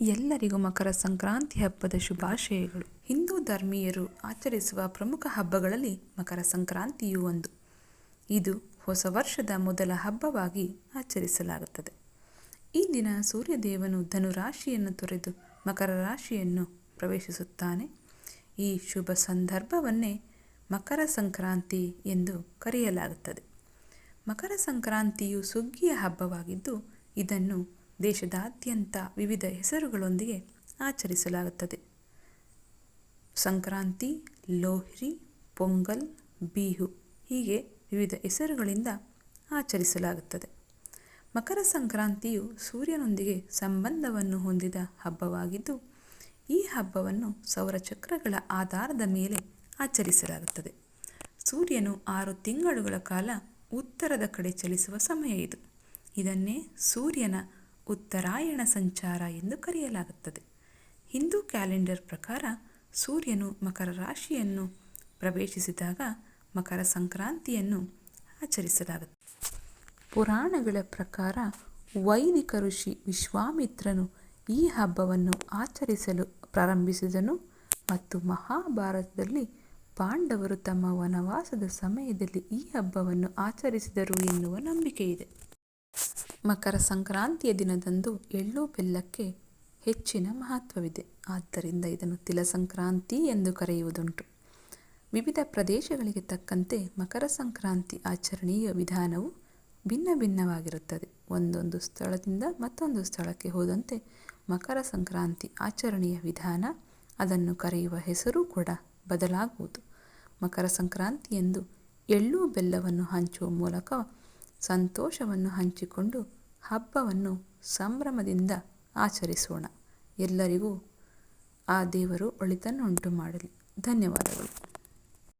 ಎಲ್ಲರಿಗೂ ಮಕರ ಸಂಕ್ರಾಂತಿ ಹಬ್ಬದ ಶುಭಾಶಯಗಳು. ಹಿಂದೂ ಧರ್ಮೀಯರು ಆಚರಿಸುವ ಪ್ರಮುಖ ಹಬ್ಬಗಳಲ್ಲಿ ಮಕರ ಸಂಕ್ರಾಂತಿಯೂ ಒಂದು. ಇದು ಹೊಸ ವರ್ಷದ ಮೊದಲ ಹಬ್ಬವಾಗಿ ಆಚರಿಸಲಾಗುತ್ತದೆ. ಈ ದಿನ ಸೂರ್ಯದೇವನು ಧನುರಾಶಿಯನ್ನು ತೊರೆದು ಮಕರ ರಾಶಿಯನ್ನು ಪ್ರವೇಶಿಸುತ್ತಾನೆ. ಈ ಶುಭ ಸಂದರ್ಭವನ್ನೇ ಮಕರ ಸಂಕ್ರಾಂತಿ ಎಂದು ಕರೆಯಲಾಗುತ್ತದೆ. ಮಕರ ಸಂಕ್ರಾಂತಿಯು ಸುಗ್ಗಿಯ ಹಬ್ಬವಾಗಿದ್ದು, ಇದನ್ನು ದೇಶದಾದ್ಯಂತ ವಿವಿಧ ಹೆಸರುಗಳೊಂದಿಗೆ ಆಚರಿಸಲಾಗುತ್ತದೆ. ಸಂಕ್ರಾಂತಿ, ಲೋಹ್ರಿ, ಪೊಂಗಲ್, ಬಿಹು ಹೀಗೆ ವಿವಿಧ ಹೆಸರುಗಳಿಂದ ಆಚರಿಸಲಾಗುತ್ತದೆ. ಮಕರ ಸಂಕ್ರಾಂತಿಯು ಸೂರ್ಯನೊಂದಿಗೆ ಸಂಬಂಧವನ್ನು ಹೊಂದಿದ ಹಬ್ಬವಾಗಿದ್ದು, ಈ ಹಬ್ಬವನ್ನು ಸೌರಚಕ್ರಗಳ ಆಧಾರದ ಮೇಲೆ ಆಚರಿಸಲಾಗುತ್ತದೆ. ಸೂರ್ಯನು ಆರು ತಿಂಗಳುಗಳ ಕಾಲ ಉತ್ತರದ ಕಡೆ ಚಲಿಸುವ ಸಮಯ ಇದು. ಇದನ್ನೇ ಸೂರ್ಯನ ಉತ್ತರಾಯಣ ಸಂಚಾರ ಎಂದು ಕರೆಯಲಾಗುತ್ತದೆ. ಹಿಂದೂ ಕ್ಯಾಲೆಂಡರ್ ಪ್ರಕಾರ ಸೂರ್ಯನು ಮಕರ ರಾಶಿಯನ್ನು ಪ್ರವೇಶಿಸಿದಾಗ ಮಕರ ಸಂಕ್ರಾಂತಿಯನ್ನು ಆಚರಿಸಲಾಗುತ್ತದೆ. ಪುರಾಣಗಳ ಪ್ರಕಾರ ವೈದಿಕ ಋಷಿ ವಿಶ್ವಾಮಿತ್ರನು ಈ ಹಬ್ಬವನ್ನು ಆಚರಿಸಲು ಪ್ರಾರಂಭಿಸಿದನು ಮತ್ತು ಮಹಾಭಾರತದಲ್ಲಿ ಪಾಂಡವರು ತಮ್ಮ ವನವಾಸದ ಸಮಯದಲ್ಲಿ ಈ ಹಬ್ಬವನ್ನು ಆಚರಿಸಿದರು ಎನ್ನುವ ನಂಬಿಕೆಯಿದೆ. ಮಕರ ಸಂಕ್ರಾಂತಿಯ ದಿನದಂದು ಎಳ್ಳು ಬೆಲ್ಲಕ್ಕೆ ಹೆಚ್ಚಿನ ಮಹತ್ವವಿದೆ. ಆದ್ದರಿಂದ ಇದನ್ನು ತಿಲ ಸಂಕ್ರಾಂತಿ ಎಂದು ಕರೆಯುವುದುಂಟು. ವಿವಿಧ ಪ್ರದೇಶಗಳಿಗೆ ತಕ್ಕಂತೆ ಮಕರ ಸಂಕ್ರಾಂತಿ ಆಚರಣೆಯ ವಿಧಾನವು ಭಿನ್ನ ಭಿನ್ನವಾಗಿರುತ್ತದೆ. ಒಂದೊಂದು ಸ್ಥಳದಿಂದ ಮತ್ತೊಂದು ಸ್ಥಳಕ್ಕೆ ಹೋದಂತೆ ಮಕರ ಸಂಕ್ರಾಂತಿ ಆಚರಣೆಯ ವಿಧಾನ ಅದನ್ನು ಕರೆಯುವ ಹೆಸರು ಕೂಡ ಬದಲಾಗುವುದು. ಮಕರ ಸಂಕ್ರಾಂತಿಯಂದು ಎಳ್ಳು ಬೆಲ್ಲವನ್ನು ಹಂಚುವ ಮೂಲಕ ಸಂತೋಷವನ್ನು ಹಂಚಿಕೊಂಡು ಹಬ್ಬವನ್ನು ಸಂಭ್ರಮದಿಂದ ಆಚರಿಸೋಣ. ಎಲ್ಲರಿಗೂ ಆ ದೇವರು ಒಳಿತನ್ನುಂಟು ಮಾಡಲಿ. ಧನ್ಯವಾದಗಳು.